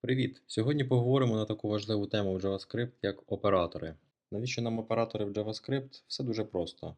Привіт! Сьогодні поговоримо на таку важливу тему в JavaScript, як оператори. Навіщо нам оператори в JavaScript? Все дуже просто.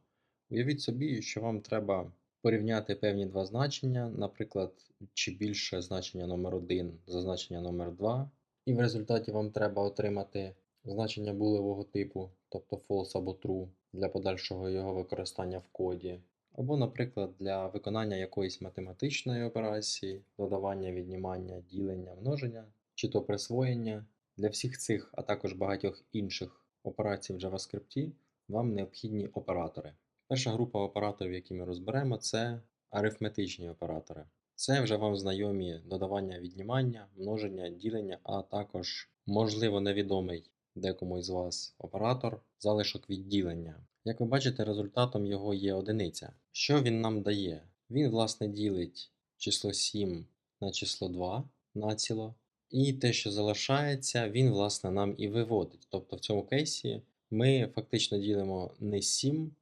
Уявіть собі, що вам треба порівняти певні два значення, наприклад, чи більше значення номер 1 за значення номер 2, і в результаті вам треба отримати значення булевого типу, тобто false або true, для подальшого його використання в коді. Або, наприклад, для виконання якоїсь математичної операції, додавання, віднімання, ділення, множення, чи то присвоєння. Для всіх цих, а також багатьох інших операцій в JavaScript вам необхідні оператори. Перша група операторів, які ми розберемо, це арифметичні оператори. Це вже вам знайомі додавання, віднімання, множення, ділення, а також, можливо, невідомий декому із вас оператор залишок відділення. Як ви бачите, результатом його є одиниця. Що він нам дає? Він, власне, ділить число 7 на число 2 націло, і те, що залишається, він, власне, нам і виводить. Тобто в цьому кейсі ми фактично ділимо не 7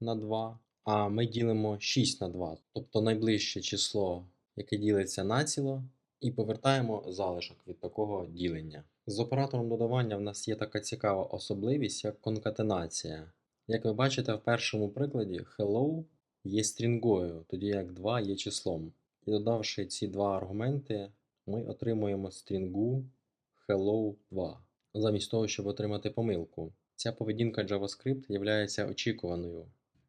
на 2, а ми ділимо 6 на 2, тобто найближче число, яке ділиться націло, і повертаємо залишок від такого ділення. З оператором додавання в нас є така цікава особливість, як конкатенація. Як ви бачите в першому прикладі, hello є стрінгою, тоді як 2 є числом. І додавши ці два аргументи, ми отримуємо стрінгу hello 2, замість того, щоб отримати помилку. Ця поведінка JavaScript є очікуваною,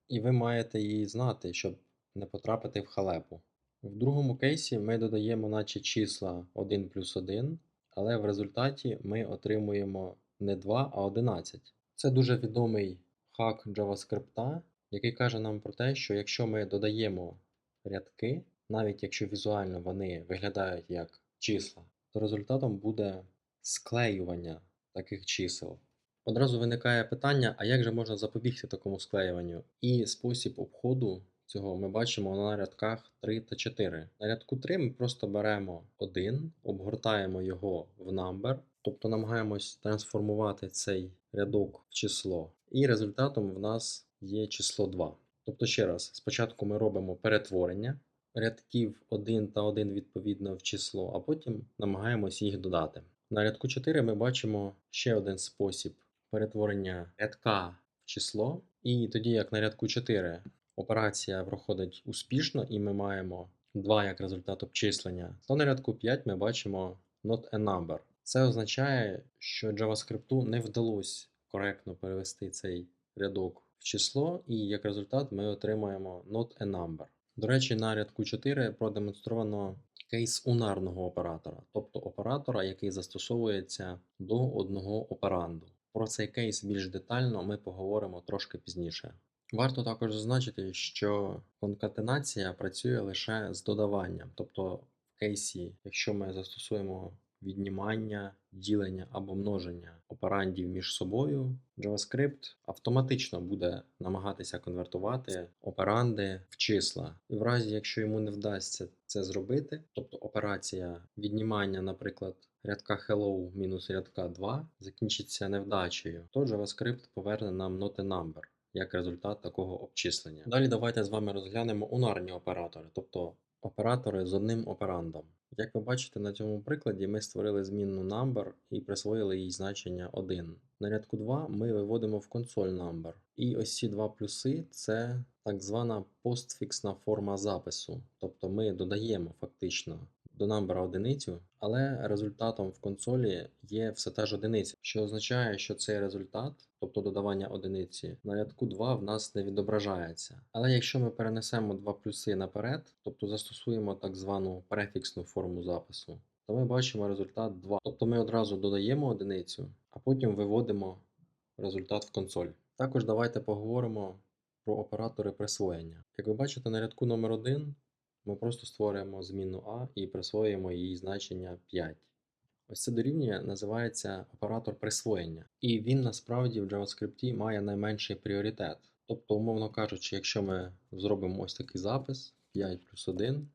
і ви маєте її знати, щоб не потрапити в халепу. В другому кейсі ми додаємо наче числа 1 плюс 1, але в результаті ми отримуємо не 2, а 11. Це дуже відомий хак JavaScript, який каже нам про те, що якщо ми додаємо рядки, навіть якщо візуально вони виглядають як числа, то результатом буде склеювання таких чисел. Одразу виникає питання, а як же можна запобігти такому склеюванню? І спосіб обходу цього ми бачимо на рядках 3 та 4. На рядку 3 ми просто беремо 1, обгортаємо його в number, тобто намагаємось трансформувати цей рядок в число. І результатом в нас є число 2. Тобто, ще раз, спочатку ми робимо перетворення рядків 1 та 1 відповідно в число, а потім намагаємось їх додати. На рядку 4 ми бачимо ще один спосіб перетворення рядка в число. І тоді, як на рядку 4 операція проходить успішно, і ми маємо 2 як результат обчислення, то на рядку 5 ми бачимо not a number. Це означає, що JavaScript не вдалося коректно перевести цей рядок в число, і як результат ми отримаємо not a number. До речі, на рядку 4 продемонстровано кейс унарного оператора, тобто оператора, який застосовується до одного операнду. Про цей кейс більш детально ми поговоримо трошки пізніше. Варто також зазначити, що конкатенація працює лише з додаванням, тобто в кейсі, якщо ми застосуємо віднімання, ділення або множення операндів між собою, JavaScript автоматично буде намагатися конвертувати операнди в числа. І в разі, якщо йому не вдасться це зробити, тобто операція віднімання, наприклад, рядка hello мінус рядка 2 закінчиться невдачею, то JavaScript поверне нам a number як результат такого обчислення. Далі давайте з вами розглянемо унарні оператори, тобто оператори з одним операндом. Як ви бачите на цьому прикладі, ми створили змінну number і присвоїли їй значення 1. На рядку 2 ми виводимо в консоль number. І ось ці два плюси це так звана постфіксна форма запису. Тобто ми додаємо фактично до number одиницю, але результатом в консолі є все та ж одиниця, що означає, що цей результат, тобто додавання одиниці, на рядку 2 в нас не відображається. Але якщо ми перенесемо два плюси наперед, тобто застосуємо так звану префіксну форму запису, то ми бачимо результат 2. Тобто ми одразу додаємо одиницю, а потім виводимо результат в консоль. Також давайте поговоримо про оператори присвоєння. Як ви бачите, на рядку номер 1 ми просто створюємо змінну А і присвоюємо їй значення 5. Ось це дорівнює називається оператор присвоєння. І він насправді в JavaScript має найменший пріоритет. Тобто, умовно кажучи, якщо ми зробимо ось такий запис 5 плюс 1,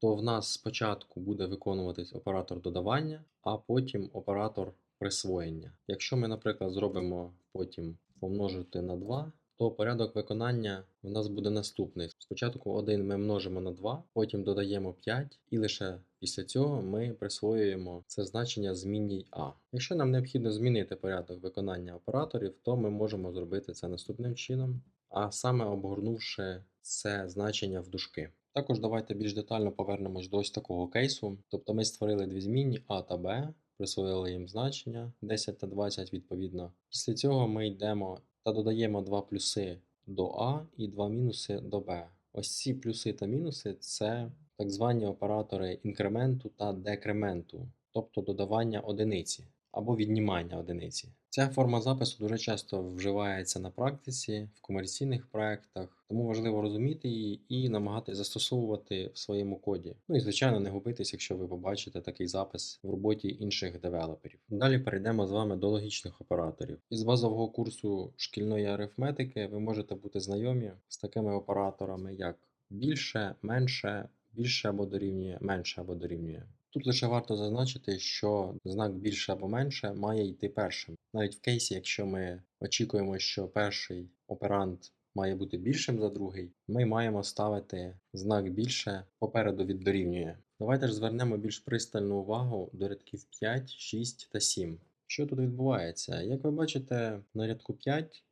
то в нас спочатку буде виконуватись оператор додавання, а потім оператор присвоєння. Якщо ми, наприклад, зробимо потім помножити на 2, то порядок виконання в нас буде наступний. Спочатку 1 ми множимо на 2, потім додаємо 5 і лише Після цього ми присвоюємо це значення змінній А. Якщо нам необхідно змінити порядок виконання операторів, то ми можемо зробити це наступним чином, а саме обгорнувши це значення в дужки. Також давайте більш детально повернемось до ось такого кейсу. Тобто ми створили дві змінні А та Б, присвоїли їм значення 10 та 20 відповідно. Після цього ми йдемо та додаємо два плюси до А і два мінуси до Б. Ось ці плюси та мінуси це так звані оператори інкременту та декременту, тобто додавання одиниці або віднімання одиниці. Ця форма запису дуже часто вживається на практиці в комерційних проектах, тому важливо розуміти її і намагатися застосовувати в своєму коді. Ну і звичайно не губитись, якщо ви побачите такий запис в роботі інших девелоперів. Далі перейдемо з вами до логічних операторів. Із базового курсу шкільної арифметики ви можете бути знайомі з такими операторами, як більше, менше, більше або дорівнює, менше або дорівнює. Тут лише варто зазначити, що знак більше або менше має йти першим. Навіть в кейсі, якщо ми очікуємо, що перший оперант має бути більшим за другий, ми маємо ставити знак більше попереду від дорівнює. Давайте ж звернемо більш пристальну увагу до рядків 5, 6 та 7. Що тут відбувається? Як ви бачите, на рядку 5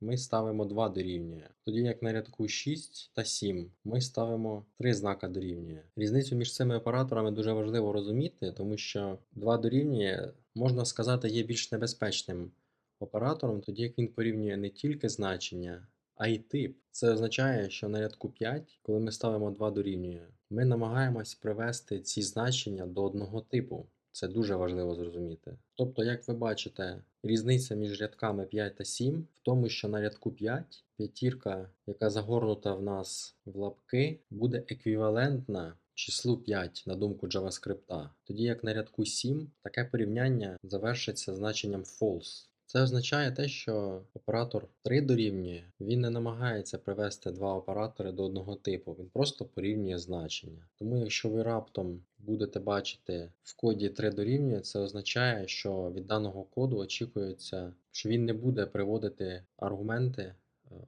ми ставимо 2 дорівнює. Тоді як на рядку 6 та 7 ми ставимо 3 знака дорівнює. Різницю між цими операторами дуже важливо розуміти, тому що 2 дорівнює, можна сказати, є більш небезпечним оператором, тоді як він порівнює не тільки значення, а й тип. Це означає, що на рядку 5, коли ми ставимо 2 дорівнює, ми намагаємось привести ці значення до одного типу. Це дуже важливо зрозуміти. Тобто, як ви бачите, різниця між рядками 5 та 7 в тому, що на рядку 5 п'ятірка, яка загорнута в нас в лапки, буде еквівалентна числу 5 на думку JavaScript. Тоді як на рядку 7 таке порівняння завершиться значенням false. Це означає те, що оператор 3 дорівнює, він не намагається привести два оператори до одного типу, він просто порівнює значення. Тому якщо ви раптом будете бачити в коді 3 дорівнює, це означає, що від даного коду очікується, що він не буде приводити аргументи, е,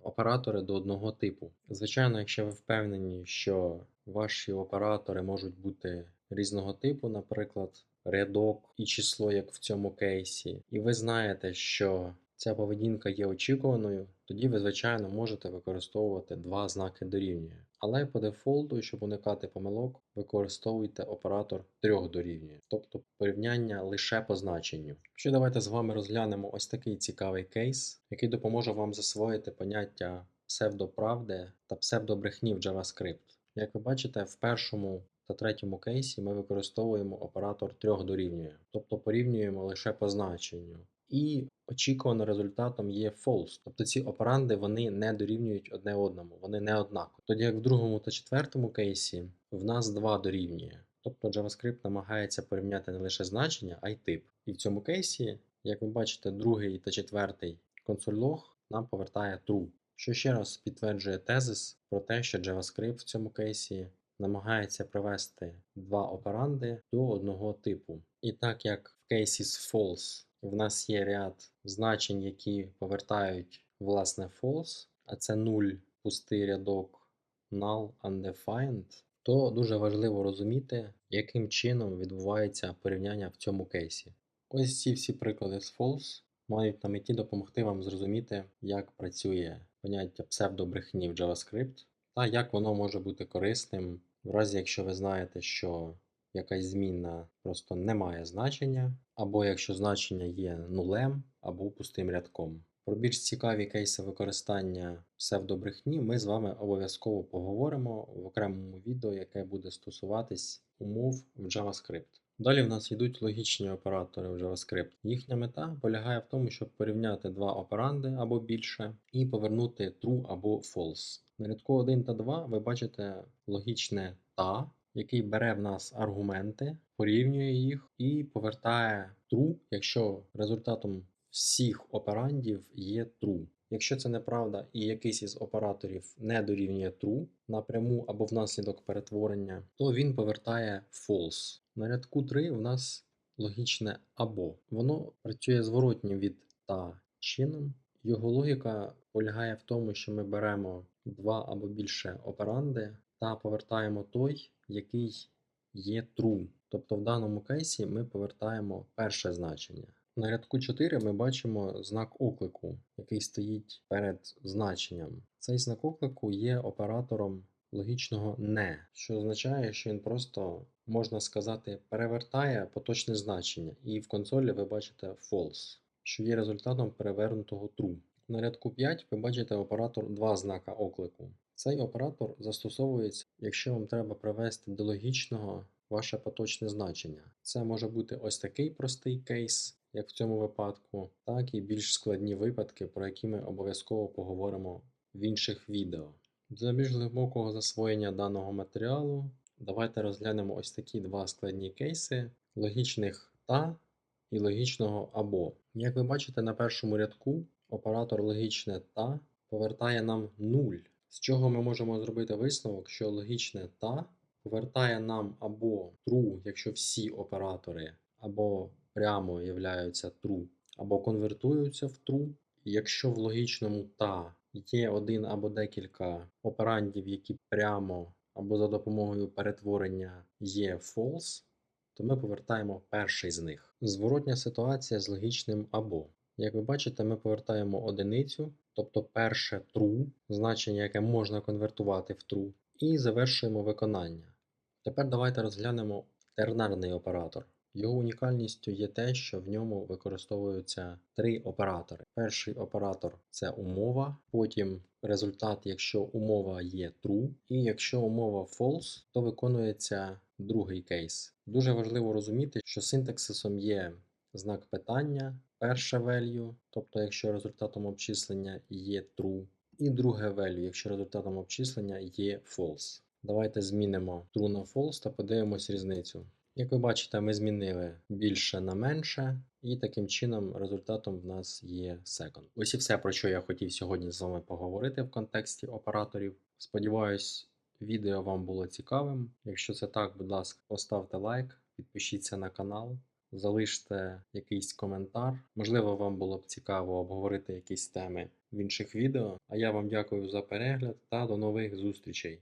оператори до одного типу. Звичайно, якщо ви впевнені, що ваші оператори можуть бути різного типу, наприклад, рядок і число, як в цьому кейсі, і ви знаєте, що ця поведінка є очікуваною, тоді ви, звичайно, можете використовувати два знаки дорівнює. Але по дефолту, щоб уникати помилок, використовуйте оператор трьох дорівнює, тобто порівняння лише по значенню. Ще давайте з вами розглянемо ось такий цікавий кейс, який допоможе вам засвоїти поняття псевдоправди та псевдобрехні в JavaScript. Як ви бачите, в першому та третьому кейсі ми використовуємо оператор трьох дорівнює, тобто порівнюємо лише по значенню. І очікувано результатом є false, тобто ці операнди вони не дорівнюють одне одному, вони не однакові. Тоді як в другому та четвертому кейсі в нас два дорівнює. Тобто JavaScript намагається порівняти не лише значення, а й тип. І в цьому кейсі, як ви бачите, другий та четвертий консоль лог нам повертає true, що ще раз підтверджує тезис про те, що JavaScript в цьому кейсі намагається привести два операнди до одного типу. І так як в кейсі з false в нас є ряд значень, які повертають власне false, а це 0, пустий рядок null undefined, то дуже важливо розуміти, яким чином відбувається порівняння в цьому кейсі. Ось ці всі приклади з false мають на меті допомогти вам зрозуміти, як працює поняття псевдобрехні в JavaScript та як воно може бути корисним в разі, якщо ви знаєте, що якась змінна просто не має значення, або якщо значення є нулем або пустим рядком. Про більш цікаві кейси використання псевдобрехні ми з вами обов'язково поговоримо в окремому відео, яке буде стосуватись умов в JavaScript. Далі в нас йдуть логічні оператори в JavaScript. Їхня мета полягає в тому, щоб порівняти два операнди або більше і повернути true або false. На рядку 1 та 2 ви бачите логічне та, який бере в нас аргументи, порівнює їх і повертає true, якщо результатом всіх операндів є true. Якщо це неправда і якийсь із операторів не дорівнює true напряму або внаслідок перетворення, то він повертає false. На рядку 3 в нас логічне або. Воно працює зворотнім від та чином. Його логіка полягає в тому, що ми беремо два або більше операнди та повертаємо той, який є true. Тобто в даному кейсі ми повертаємо перше значення. На рядку 4 ми бачимо знак оклику, який стоїть перед значенням. Цей знак оклику є оператором логічного не, що означає, що він просто, можна сказати, перевертає поточне значення, і в консолі ви бачите false, що є результатом перевернутого true. На рядку 5 ви бачите оператор два знака оклику. Цей оператор застосовується, якщо вам треба привести до логічного ваше поточне значення. Це може бути ось такий простий кейс, як в цьому випадку, так і більш складні випадки, про які ми обов'язково поговоримо в інших відео. Для більш глибокого засвоєння даного матеріалу давайте розглянемо ось такі два складні кейси логічних та і логічного або. Як ви бачите на першому рядку, оператор логічне та повертає нам 0, з чого ми можемо зробити висновок, що логічне та повертає нам або true, якщо всі оператори або прямо являються true, або конвертуються в true. Якщо в логічному та є один або декілька операндів, які прямо або за допомогою перетворення є false, то ми повертаємо перший з них. Зворотня ситуація з логічним або. Як ви бачите, ми повертаємо одиницю, тобто перше true, значення, яке можна конвертувати в true, і завершуємо виконання. Тепер давайте розглянемо тернарний оператор. Його унікальністю є те, що в ньому використовуються три оператори. Перший оператор це умова, потім результат, якщо умова є true, і якщо умова false, то виконується другий кейс. Дуже важливо розуміти, що синтаксисом є знак питання, перше value, тобто якщо результатом обчислення є true, і друге value, якщо результатом обчислення є false. Давайте змінимо true на false та подивимось різницю. Як ви бачите, ми змінили більше на менше, і таким чином результатом в нас є second. Ось і все, про що я хотів сьогодні з вами поговорити в контексті операторів. Сподіваюсь, відео вам було цікавим. Якщо це так, будь ласка, поставте лайк, підпишіться на канал, залиште якийсь коментар. Можливо, вам було б цікаво обговорити якісь теми в інших відео. А я вам дякую за перегляд та до нових зустрічей.